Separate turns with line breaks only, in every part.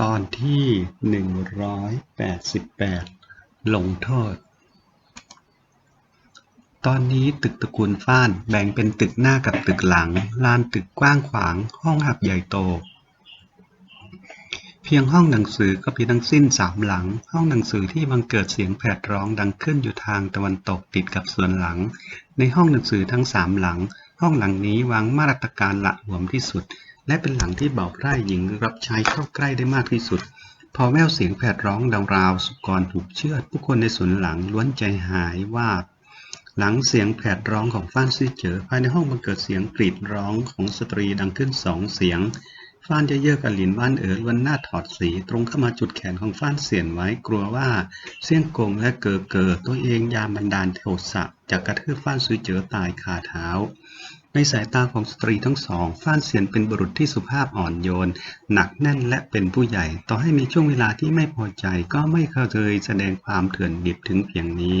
ตอนที่หนึ่งร้อยแปดสิบแปดลงโทษ ตอนนี้ตึกตระกูลฟ้านแบ่งเป็นตึกหน้ากับตึกหลัง ลานตึกกว้างขวาง ห้องหับใหญ่โต เพียงห้องหนังสือก็มีทั้งสิ้นสามหลัง ห้องหนังสือที่บังเกิดเสียงแผดร้องดังขึ้นอยู่ทางตะวันตกติดกับส่วนหลัง ในห้องหนังสือทั้งสามหลัง ห้องหลังนี้วางมาตรการละหวมที่สุด และเป็นหลังที่เบอกไร่หญิงรับใช้เข้าใกล้ได้มากที่สุด พอแววเสียงแผดร้องดาวราว สุกรถูกเชือด ผู้คนในสวนหลังล้วนใจหายว่าบหลังเสียงแผดร้องของฟ้านซี่เจอภายในห้องบังเกิดเสียงกรีดร้องของสตรีดังขึ้นสองเสียง ฟ้านเยอะกับหลินบ้านเอ๋อล้วนหน้าถอดสีตรงเข้ามาจุดแขนของฟ้านเสียนไว้กลัวว่าเสี่ยงกงและเกอเกอตัวเองยามบันดาลโทสะจะกระทืบฟ้านซุยเจอตายคาเท้า ในสายตาของสตรีทั้งสองฟ้านเสียนเป็นบุรุษที่สุภาพอ่อนโยน หนักแน่นและเป็นผู้ใหญ่ ต่อให้มีช่วงเวลาที่ไม่พอใจก็ไม่เคยแสดงความเถื่อนดิบถึงเพียงนี้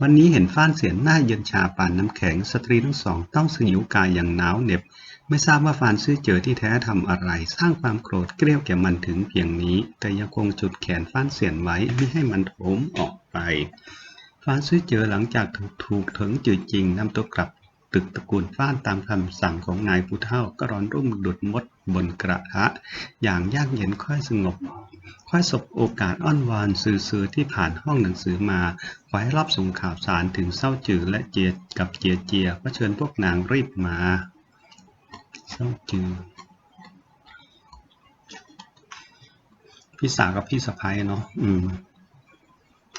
วันนี้เห็นฟ้านเสียนหน้าเย็นชาปานน้ำแข็ง สตรีทั้งสองต้องสยิวกายอย่างหนาวเหน็บ ไม่ทราบว่าฟานซื่อเจอที่แท้ทำอะไร สร้างความโกรธเกลี้ยวแก่มันถึงเพียงนี้ แต่ยังคงจุดแขนฟ้านเสียนไว้ไม่ให้มันโถมออกไปฟานซื่อเจอหลังจากถูกถูกถึงจืดจริงนำตัวกลับ ตึกตระกูลฟ้านตามคำสั่งของนายผู้เฒ่าก็ร้อนรุ่มดุดมดบนกระทะ อย่างยากเย็นค่อยสงบ ค่อยสบโอกาสอ้อนวอนสื่อๆที่ผ่านห้องหนังสือมาไว้รับส่งข่าวสารถึงเศร้าจือและเจียกับเจียเจียก็เชิญพวกนางรีบมาเศร้าจือพี่สาวกับพี่สะพ้ายเนาะอืม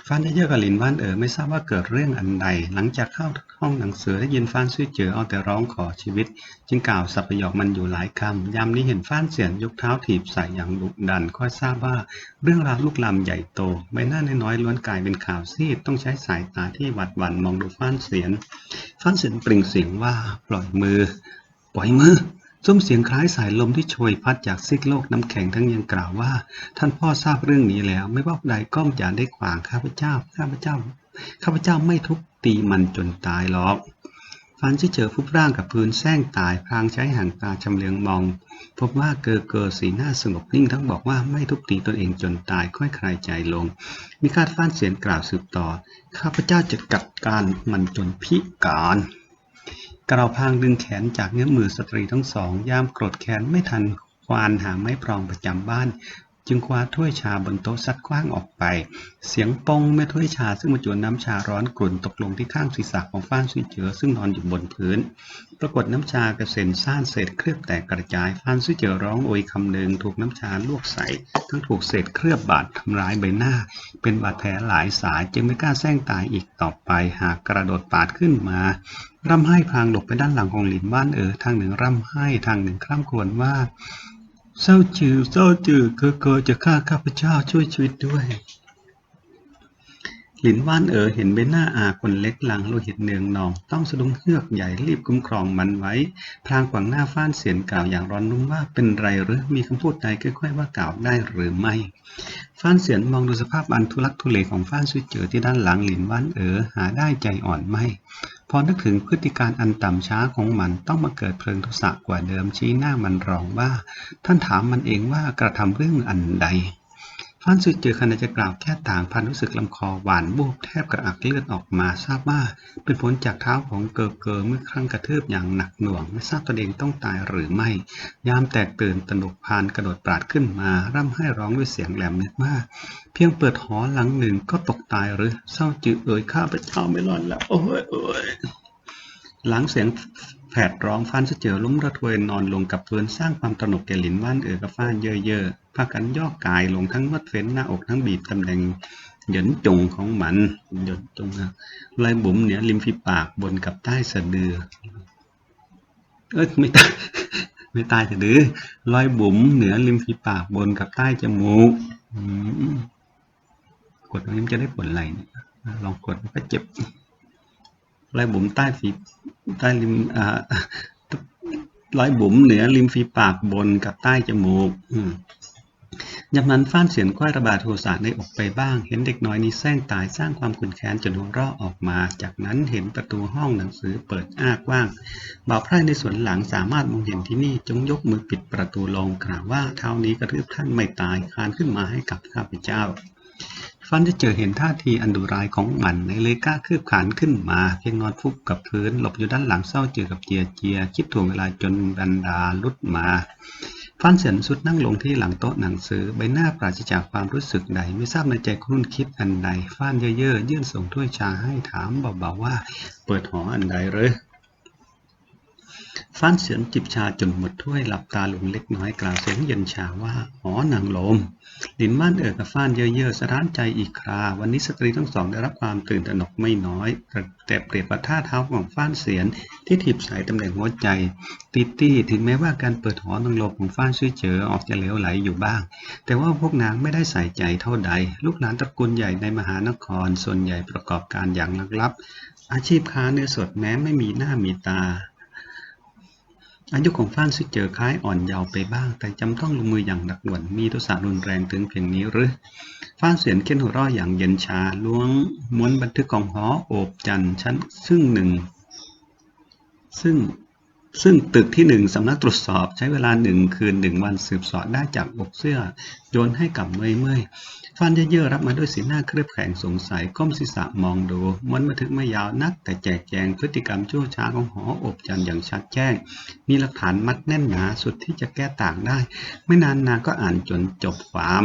ฟ้านได้เยอะกับลินว่านเอ๋อไม่ทราบว่าเกิดเรื่องอันใด หลังจากเข้าห้องหนังสือได้ยินฟ้านซื่อเจอเอาแต่ร้องขอชีวิต จึงกล่าวสับประโยคมันอยู่หลายคำ ยามนี้เห็นฟ้านเสียนยกเท้าถีบใส่อย่างดุดันค่อยทราบว่า เรื่องราวลุกลามใหญ่โต ใบหน้าน้อยๆล้วนกลายเป็นข่าวซีดต้องใช้สายตาที่หวัดหวั่นมองดูฟ้านเสียนฟ้านเสียนปริ่งเสียงว่าปล่อยมือ ปล่อยมือ ซุ้มเสียงคล้ายสายลมที่โชยพัดจากซิกโลกน้ำแข็งทั้งยังกล่าวว่า ท่านพ่อทราบเรื่องนี้แล้ว ไม่ว่าใดก็อย่าได้ขวางข้าพเจ้า ข้าพเจ้า ข้าพเจ้าไม่ทุบตีมันจนตายหรอกฟันที่เจอฟุบร่างกับพื้นแซงตายพลางใช้ห่างตาชำเลืองมอง พบว่าเกอเกอสีหน้าสงบนิ่งทั้งบอกว่าไม่ทุบตีตนเองจนตายค่อยคลายใจลง มีคาดฟ้านเสียงกล่าวสืบต่อ ข้าพเจ้าจะกัดการมันจนพิการ กระเราพางดึงแขนจากเนื้อมือสตรีทั้งสอง ย่ามโกรธแขนไม่ทันควานหาไม้พรองประจำบ้าน จึงคว้าถ้วยชาบนโต๊ะซัดคว้างออกไป เสียงปงแม่ถ้วยชาซึ่งบรรจุน้ำชาร้อนกลุ่นตกลงที่ข้างศีรษะของฟ้านซุยเจอซึ่งนอนอยู่บนพื้น ปรากฏน้ำชากระเซ็นซ่านเศษเคลือบแตกกระจายฟ้านซุยเจอร้องโอยคำหนึ่งถูกน้ำชาลวกใส่ ทั้งถูกเศษเคลือบบาดทำร้ายใบหน้า เป็นบาดแผลหลายสายจึงไม่กล้าแซงตายอีกต่อไป หากกระโดดปาดขึ้นมา ร่ำไห้พลางหลบไปด้านหลังของหลินบ้านเอ๋อทางหนึ่งร่ำไห้ทางหนึ่งคร่ำครวญว่าเศร้าจือเศร้าจือเกอเกอจะฆ่าข้าพเจ้าช่วยชีวิตด้วยหลินว่านเอ๋อเห็นใบหน้าอาคนเล็กหลังโลหิตเนืองนอง ต้องสะดุ้งเฮือกใหญ่รีบคุ้มครองมันไว้ พลางขวางหน้าฟ้านเสียนกล่าวอย่างร้อนรุ่มว่าเป็นไรหรือมีคำพูดใดค่อยๆว่ากล่าวได้หรือไม่ ฟ้านเสียนมองดูสภาพอันทุลักทุเลของฟ้านซุยเจอที่ด้านหลังหลินว่านเอ๋อหาได้ใจอ่อนไม่ พอนึกถึงพฤติการอันต่ำช้าของมันต้องมาเกิดเพลิงโทสะกว่าเดิมชี้หน้ามันร้องว่า ท่านถามมันเองว่ากระทำเรื่องอันใด ฟ้านสุดเจอขณะจะกล่าวแค่ต่างพันรู้สึกลำคอหวานบูบแทบกระอักเลือดออกมาทราบว่า เป็นผลจากเท้าของเกอเกอร์เมื่อครั้งกระทืบอย่างหนักหน่วง ไม่ทราบตัวเองต้องตายหรือไม่ ยามแตกตื่นตนกพานกระโดดปราดขึ้นมา ร่ำให้ร้องด้วยเสียงแหลมนึกว่า เพียงเปิดหอหลังหนึ่งก็ตกตายหรือเศร้าจืดเอ่ยข้าพเจ้าไม่รอดแล้ว โอ้ยโอ้ยหลังเสียง แผดร้องฟ้านเสจอล้มระทวยนอนลงกับพื้นสร้างความตระหนกแก่หลินว่านเอ๋อกับฟ้านเย่อะๆพากันย่อกายลงทั้งวัดเฟ้นหน้าอกทั้งบีบตำแหน่งหยินจงของมันหยินจงนะลายบุ๋มเหนือริมฝีปากบนกับใต้สะดือเอ้ยไม่ตายไม่ตายสะดือรอยบุ๋มเหนือริมฝีปากบนกับใต้จมูกกดตรงนี้มจะได้ผลอะไรเนี่ยลองกดก็เจ็บ รอยบุ๋มใต้ฝีใต้ริมอ่ารอยบุ๋มเหนือริมฝีปากบนกับใต้จมูกยามนั้นฟ้านเสียนก้อยระบาดโทสะในอกไปบ้าง เห็นเด็กน้อยนี้แซงตายสร้างความขุนแค้นจนหัวเราะออกมา จากนั้นเห็นประตูห้องหนังสือเปิดอ้ากว้างบ่าวไพร่ในสวนหลังสามารถมองเห็นที่นี่จงยกมือปิดประตูลงกล่าวว่าเท้านี้กระทืบท่านไม่ตายคานขึ้นมาให้กับข้าพเจ้า ฟันจะเจอเห็นท่าทีอันดุร้ายของมันในเลยก้าคืบขานขึ้นมา เพียงนอนฟุบกับพื้น หลบอยู่ด้านหลังเศร้าเจอกับเจียเจีย คิดถ่วงเวลาจนบันดาลุดมา ฟันเสียนสุดนั่งลงที่หลังโต๊ะหนังสือใบหน้าปราศจากความรู้สึกใด ไม่ทราบในใจครุ่นคิดอันใด ฟ้านเย่อๆยื่นส่งถ้วยชาให้ถามเบาๆว่า เปิดหออันใดเหรอ ฟ้านเสียนจิบชาจนหมดถ้วยหลับตาลงเล็กน้อยกล่าวเสียงเย็นชาว่าหอนางลมลินม่านเอ่อกับฟ้านเย่อๆสะท้านใจอีกครา วันนี้สตรีทั้งสองได้รับความตื่นตระหนกไม่น้อย แต่เปรียบกับท่าเท้าของฟ้านเสียนที่ถีบใส่ตำแหน่งหัวใจตีตี้ถึงแม้ว่าการเปิดหอนางลมของฟ้านช่วยเจอออกจะเหลวไหลอยู่บ้าง แต่ว่าพวกนางไม่ได้ใส่ใจเท่าใด ลูกหลานตระกูลใหญ่ในมหานครส่วนใหญ่ประกอบการอย่างลับ อาชีพค้าเนื้อสดแม้ไม่มีหน้ามีตา อายุของฟ้านซิเจอคล้ายอ่อนเยาว์ไปบ้าง แต่จำต้องลงมืออย่างหนักหน่วงมีทุสารุนแรงถึงเพียงนี้หรือฟ้านเสียนเค้นหัวเร่ออย่างเย็นชาล้วงม้วนบันทึกของหอโอบจันชั้นซึ่งหนึ่งซึ่ง ซึ่งตึกที่หนึ่งสำนักตรวจสอบใช้เวลาหนึ่งคืนหนึ่งวันสืบสอบได้จากอกเสื้อ โยนให้กับเมยเมยฟันเย่อๆรับมาด้วยสีหน้าเครือบแข็งสงสัยก้มศีรษะมองดูม้วนบันทึกไม่ยาวนัก แต่แจกแจงพฤติกรรมชั่วช้าของหออบจันอย่างชัดแจ้ง มีหลักฐานมัดแน่นหนาสุดที่จะแก้ต่างได้ ไม่นานนาก็อ่านจนจบความ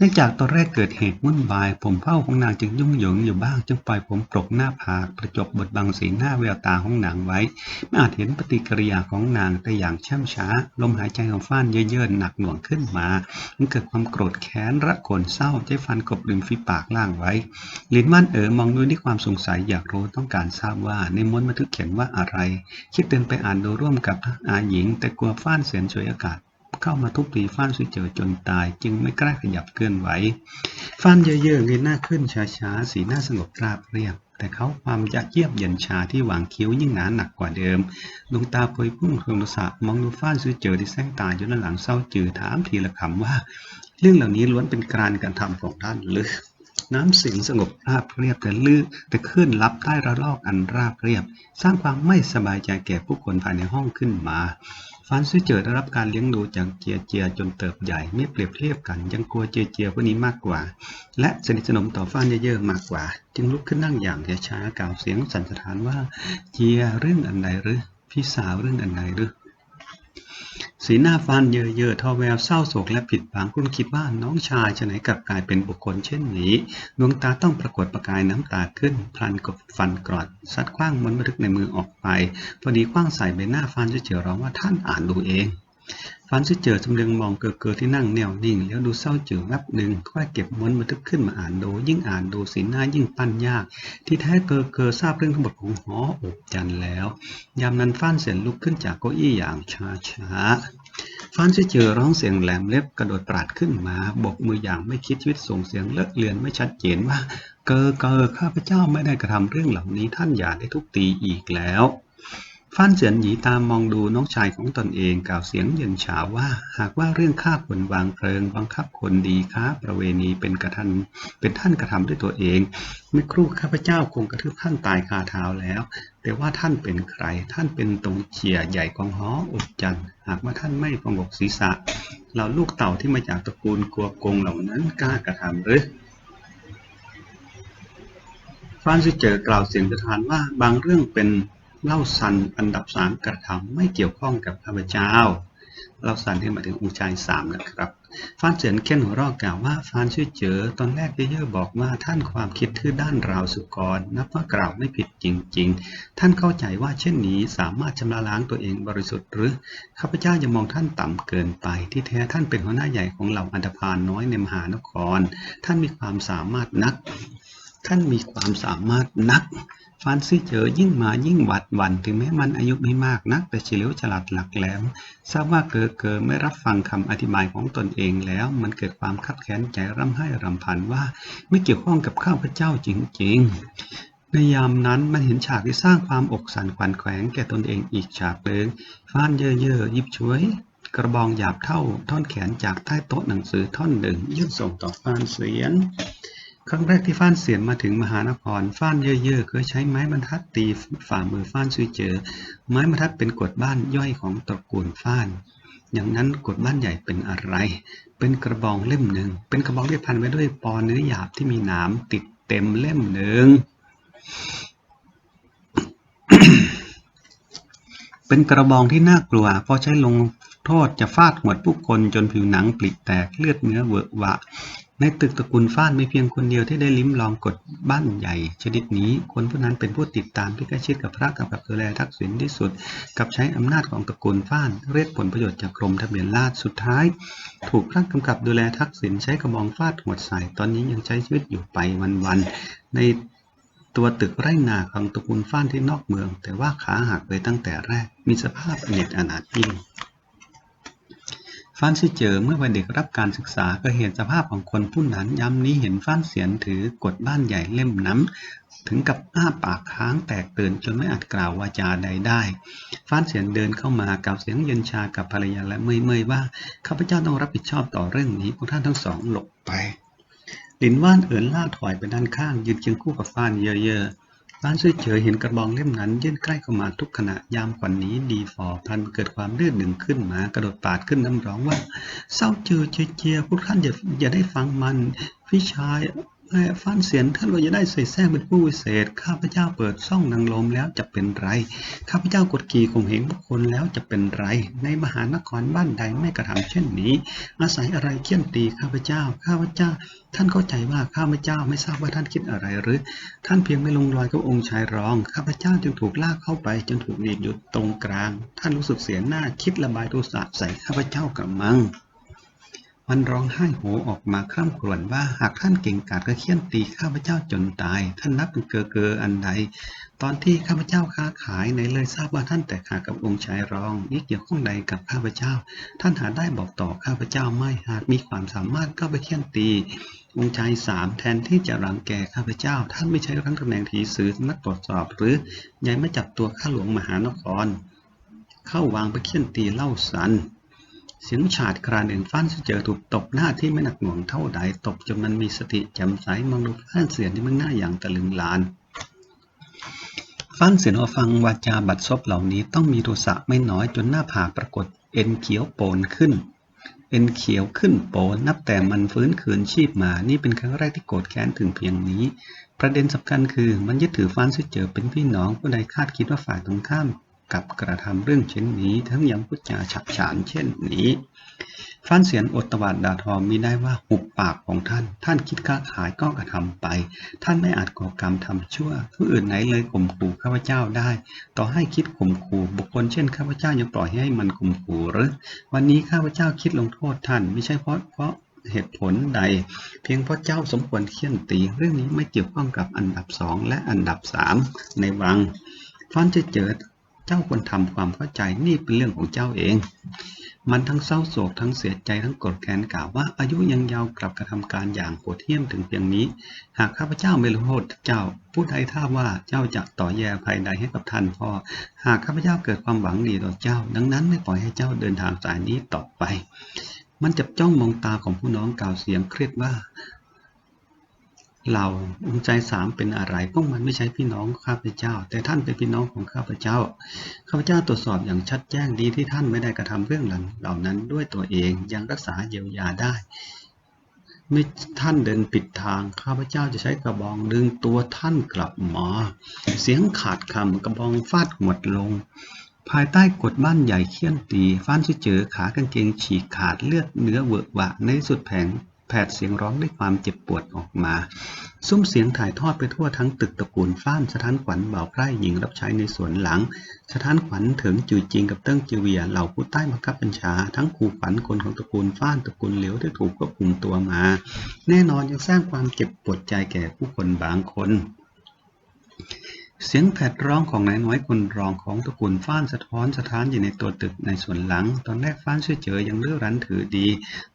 เนื่องจากตอนแรกเกิดเหตุวุ่นวาย ผมเผ้าของนางจึงยุ่งเหยิงอยู่บ้าง จึงปล่อยผมปลกหน้าผากประจบบทบังสีหน้าแววตาของนางไว้ ไม่อาจเห็นปฏิกิริยาของนางแต่อย่างช่ำช้า ลมหายใจของฟ้านเย่อๆหนักหน่วงขึ้นมา มันเกิดความโกรธแค้นระคนเศร้าใจฟันกบริมฝีปากล่างไว้ ลินม่านเอ๋อมองดูด้วยความสงสัยอยากรู้ต้องการทราบว่าในม้วนบันทึกเขียนว่าอะไร คิดเดินไปอ่านดูร่วมกับอาหญิง แต่กลัวฟ้านเสียนฉวยอากาศ เข้ามาทุบตีฟ้านสุเจอจนตาย จึงไม่กล้าขยับเคลื่อนไหวฟ้านเย่อๆเงยหน้าขึ้นช้าๆ สีหน้าสงบราบเรียบ แต่เขาความยะเยียบเย็นชาที่หวางคิ้วยิ่งหนาหนักกว่าเดิม ดวงตาเผยพุ่งโทรศัพท์มองดูฟ้านสุเจอที่แซงตาอยู่นหลังเศร้าจือถามทีละคำว่า เรื่องเหล่านี้ล้วนเป็นการการทำของท่านหรือ น้ำเสียงสงบราบเรียบแต่ลือแต่คลื่นลับใต้ระลอกอันราบเรียบ สร้างความไม่สบายใจแก่ผู้คนภายในห้องขึ้นมาฟานซุยเจอได้รับการเลี้ยงดูจากเจียเจียจนเติบใหญ่ไม่เปรียบเทียบกัน ยังกลัวเจียเจียผู้นี้มากกว่า และสนิทสนมต่อฟานเยอะๆมากกว่า จึงลุกขึ้นนั่งอย่างช้าๆกล่าวเสียงสั่นสะท้านว่าเจียเรื่องอันใดหรือพี่สาวเรื่องอันใดหรือ สีหน้าฟานเยอะๆทอแววเศร้าโศกและผิดหวังคุณคิดว่าน้องชายจะไหนกลับกลายเป็นบุคคลเช่นนี้ ดวงตาต้องปรากฏประกายน้ำตาขึ้น พลันกบฟันกรอดซัดคว้างมันบันทึกในมือออกไป พอดีคว้างใส่ใบหน้าฟานเฉยๆร้องว่าท่านอ่านดูเอง ฟานซิเจอสำเรืองมองเกอเกอที่นั่งแนวนิ่ง แล้วดูเศร้าจืดแวบหนึ่งค่อยเก็บม้วนบันทึกขึ้นมาอ่านดู ยิ่งอ่านดูสีหน้ายิ่งปั้นยาก ที่แท้เกอเกอทราบเรื่องทั้งหมดของหออบจันแล้ว ยามนั้นฟ้านเสียนลุกขึ้นจากเก้าอี้อย่างช้าช้าฟ้านซิเจอร้องเสียงแหลมเล็บกระโดดปราดขึ้นมาบกมืออย่างไม่คิดชีวิตส่งเสียงเลอะเลือนไม่ชัดเจนว่า เกอเกอข้าพเจ้าไม่ได้กระทำเรื่องเหล่านี้ท่านอย่าได้ทุบตีอีกแล้ว ฟ้านเสียนหยีตามมองดูน้องชายของตนเองกล่าวเสียงเย็นฉาว่า หากว่าเรื่องฆ่าคนวางเพลิงบังคับคนดีค้าประเวณีเป็นกระทันเป็นท่านกระทำด้วยตัวเองไม่ครู่ข้าพเจ้าคงกระทืบท่านตายคาเท้าแล้ว แต่ว่าท่านเป็นใคร ท่านเป็นตรงเฉียใหญ่กองหออบจันหากว่าท่านไม่ประงกศีรษะเราลูกเต่าที่มาจากตระกูลกัวกงเหล่านั้นกล้ากระทำหรือฟรานซิเจอกล่าวเสียงสะท้านว่าบางเรื่องเป็น เล่าซันอันดับสามกระทำไม่เกี่ยวข้องกับข้าพเจ้า เล่าซันที่หมายถึงองค์ชายสามนะครับฟานเจียนเค้นหัวเรอกล่าวว่าฟานช่วยเจอตอนแรกเย่อๆบอกว่าท่านความคิดทื่อด้านราวสุกร นับว่ากล่าวไม่ผิดจริง ๆ ท่านเข้าใจว่าเช่นนี้สามารถชำระล้างตัวเองบริสุทธิ์หรือข้าพเจ้าอย่ามองท่านต่ำเกินไป ที่แท้ท่านเป็นหัวหน้าใหญ่ของเหล่าอันธพาลน้อยในมหานคร ท่านมีความสามารถนัก ท่านมีความสามารถนัก ฟานซี่เจอยิ่งมายิ่งหวัดหวั่นถึงแม้มันอายุไม่มากนัก แต่เฉลียวฉลาดหลักแหลมทราบว่าเกอเกอไม่รับฟังคำอธิบายของตนเองแล้ว มันเกิดความคับแค้นใจร่ำไห้รำพันว่าไม่เกี่ยวข้องกับข้าพเจ้าจริงๆ ในยามนั้นมันเห็นฉากที่สร้างความอกสั่นขวัญแขวงแก่ตนเองอีกฉากหนึ่งฟานเย่อๆยิบช่วยกระบองหยาบเท่าท่อนแขนจากใต้โต๊ะหนังสือท่อนหนึ่งยื่นส่งต่อฟานเสียน ครั้งแรกที่ฟ้านเสียนมาถึงมหานครฟ้านเย่อๆเคยใช้ไม้บรรทัดตีฝ่ามือฟ้านซุยเจอ ไม้บรรทัดเป็นกฎบ้านย่อยของตระกูลฟ้าน อย่างนั้นกฎบ้านใหญ่เป็นอะไร เป็นกระบองเล่มหนึ่ง เป็นกระบองที่พันไว้ด้วยปอเนื้อหยาบที่มีหนามติดเต็มเล่มหนึ่งเป็นกระบองที่น่ากลัวเพราะใช้ลงโทษจะฟาดหัวผู้คนจนผิวหนังปลิแตกเลือดเนื้อเวอะวะ ในตึกตระกูลฟ้านมีเพียงคนเดียวที่ได้ลิ้มลองกฎบ้านใหญ่ ชนิดนี้ คนผู้นั้นเป็นผู้ติดตามที่ใกล้ชิดกับพระกับกับดูแลทักษิณที่สุด กับใช้อำนาจของตระกูลฟ้านเรียกผลประโยชน์จากกรมทะเบียนราษฎรสุดท้าย ถูกพระกำกับดูแลทักษิณใช้กระบองฟาดหัวใส่ตอนนี้ยังใช้ชีวิตอยู่ไปวันๆในตัวตึกไร่นาของตระกูลฟ้านที่นอกเมือง แต่ว่าขาหักไปตั้งแต่แรกมีสภาพอเนจอนาถยิ่ง ฟ้านซิเจอเมื่อวัยเด็กรับการศึกษาก็เห็นสภาพของคนผู้นั้นยามนี้เห็นฟ้านเสียนถือกฎบ้านใหญ่เล่มนั้นถึงกับอ้าปากค้างแตกตื่นจนไม่อาจกล่าววาจาใดได้ฟ้านเสียนเดินเข้ามากล่าวเสียงเย็นชากับภรรยาและเมยเมยๆว่าข้าพเจ้าต้องรับผิดชอบต่อเรื่องนี้พวกท่านทั้งสองหลบไปลินว่านเอินล่าถอยไปด้านข้างยืนเคียงคู่กับฟ้านเยอะๆ ร้านช่วยเฉยเห็นกระบองเล่มนั้นยื่นใกล้เข้ามาทุกขณะยามขวัญนนี้ดีฟอพันเกิดความลื่นหนึ่งขึ้นมากระโดดปาดขึ้นน้ำร้องว่าเศร้าเจอเจียเจียพวกท่านอย่าอย่าได้ฟังมันพี่ชาย แม่ฟ้านเสียนท่านว่าจะได้ใส่แซงเป็นผู้วิเศษ ข้าพเจ้าเปิดซ่องนางลมแล้วจะเป็นไร ข้าพเจ้ากดขี่ข่มเหงบุคคลแล้วจะเป็นไร ในมหานครบ้านใดไม่กระทำเช่นนี้ อาศัยอะไรเคี่ยนตีข้าพเจ้า ข้าพเจ้า ท่านเข้าใจว่าข้าพเจ้าไม่ทราบว่าท่านคิดอะไรหรือ ท่านเพียงไม่ลงรอยกับองค์ชายรอง ข้าพเจ้าจึงถูกลากเข้าไปจนถูกหนีบอยู่ตรงกลาง ท่านรู้สึกเสียหน้าคิดระบายโทสะใส่ข้าพเจ้ากับมัง มันร้องไห้โหออกมาคร่ำครวญว่าหากท่านเก่งกาจก็เคี่ยนตีข้าพเจ้าจนตาย ท่านนับเป็นเกอเกออันใด ตอนที่ข้าพเจ้าค้าขายในเลยทราบว่าท่านแตกหักกับองค์ชายรองนี่เกี่ยวข้องใดกับข้าพเจ้า ท่านหาได้บอกต่อข้าพเจ้าไม่หากมีความสามารถก็ไปเคี่ยนตีองค์ชายสามแทนที่จะรังแกข้าพเจ้า ท่านไม่ใช่รั้งตำแหน่งถีสือนักตรวจสอบ หรือยังไม่จับตัวข้าหลวงมหานคร เข้าวางไปเคี่ยนตีเล่าสัน เสียงฉาดครานหนึ่งฟ้านเจอถูกตบหน้าที่ไม่หนักหน่วงเท่าใดตบจนมันมีสติแจ่มใสมองดูฟ้านเสียนที่มันหน้าอย่างตะลึงลานฟ้านเสียนอฟังวาจาบัดซบเหล่านี้ต้องมีโทสะไม่น้อยจนหน้าผากปรากฏเอ็นเขียวโปนขึ้น เอ็นเขียวขึ้นโปนนับแต่มันฟื้นคืนชีพมานี่เป็นครั้งแรกที่โกรธแค้นถึงเพียงนี้ ประเด็นสำคัญคือมันยึดถือฟ้านซิเจอเป็นพี่น้องผู้ใดคาดคิดว่าฝ่ายตรงข้าม กับกระทำเรื่องเช่นนี้ ทั้งยังพูดจาฉับฉานเช่นนี้ฟ้านเสียนอดตวาดด่าทอมีได้ว่าหุบปากของท่าน ท่านคิดค้าขายก็กระทำไป ท่านไม่อาจก่อกรรมทำชั่วผู้อื่นไหนเลยข่มขู่ข้าพเจ้าได้ ต่อให้คิดข่มขู่บุคคลเช่นข้าพเจ้ายังปล่อยให้มันข่มขู่หรือ วันนี้ข้าพเจ้าคิดลงโทษท่าน ไม่ใช่เพราะเพราะเหตุผลใด เพียงเพราะเจ้าสมควรเคี่ยนตี เรื่องนี้ไม่เกี่ยวข้องกับอันดับสองและอันดับสามในวังฟ้านจะเจอ เจ้าควรทำความเข้าใจนี่เป็นเรื่องของเจ้าเอง มันทั้งเศร้าโศกทั้งเสียใจทั้งโกรธแค้นกล่าวว่าอายุยังยาวกลับกระทำการอย่างโหดเหี้ยมถึงเพียงนี้ หากข้าพเจ้าไม่ลงโทษเจ้าผู้ใดท่าบว่าเจ้าจะต่อแย่ภัยใดให้กับท่านพ่อหากข้าพเจ้าเกิดความหวังดีต่อเจ้า ดังนั้นไม่ปล่อยให้เจ้าเดินทางสายนี้ต่อไป มันจับจ้องมองตาของผู้น้องกล่าวเสียงเครียดว่า เราองค์ใจสามเป็นอะไรพวกมันไม่ใช่พี่น้องข้าพเจ้า แต่ท่านเป็นพี่น้องของข้าพเจ้าข้าพเจ้าตรวจสอบอย่างชัดแจ้งดีที่ท่านไม่ได้กระทำเรื่องเหล่านั้นด้วยตัวเองยังรักษาเยียวยาได้ไม่ท่านเดินปิดทางข้าพเจ้าจะใช้กระบองดึงตัวท่านกลับมาเสียงขาดคำกระบองฟาดหมดลง ภายใต้กฎบ้านใหญ่เคี่ยนตีฟ้านซิเจอขากางเกงฉีกขาดเลือดเนื้อเวอะหวะในสุดแผง แผดเสียงร้องด้วยความเจ็บปวดออกมา ซุ้มเสียงถ่ายทอดไปทั่วทั้งตึกตระกูลฟ้านสถานขวัญเบาไพร่หญิงรับใช้ในสวนหลัง สถานขวัญเถิงจือจริงกับเติ้งจิเวียเหล่าผู้ใต้บังคับบัญชา ทั้งขู่ขวัญคนของตระกูลฟ้านตระกูลเหลียวที่ถูกควบคุมตัวมา แน่นอนยังสร้างความเจ็บปวดใจแก่ผู้คนบางคน เสียงแผดร้องของนายน้อยคนรองของตระกูลฟ้านสะท้อนสะท้านอยู่ในตัวตึกในส่วนหลัง ตอนแรกฟ้านช่วยเจอยังเลื่อรั้นถือดี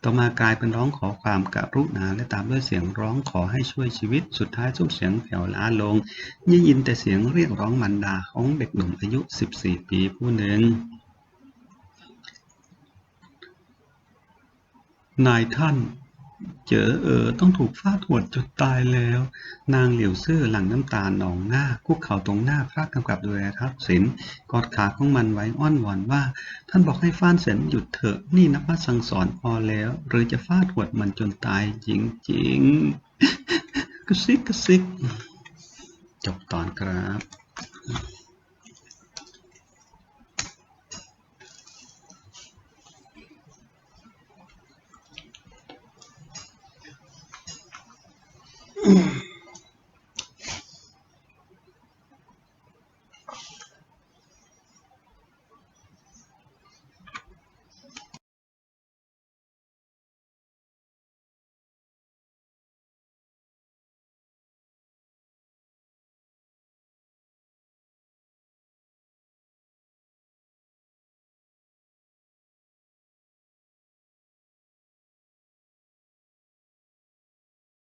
ต่อมากลายเป็นร้องขอความกรุณาและตามด้วยเสียงร้องขอให้ช่วยชีวิต สุดท้ายซุ้มเสียงแผ่วล้าลงยิ่งยินแต่เสียงเรียกร้องมันดาของเด็กหนุ่มอายุ 14 ปีผู้หนึ่งนายท่าน เจอเออต้องถูกฟาดหัวจนตายแล้ว นางเหลียวซื่อหลั่งน้ำตาหนองหน้า คุกเข่าตรงหน้าพระกำกับดูแลทักษิณกอดขาของมันไว้อ้อนวอนว่า ท่านบอกให้ฟาดเสร็จหยุดเถอะนี่นับว่าสั่งสอนพอแล้ว หรือจะฟาดหัวมันจนตายจริงๆกระซิกกระซิก จบตอนครับ
Mm-hmm.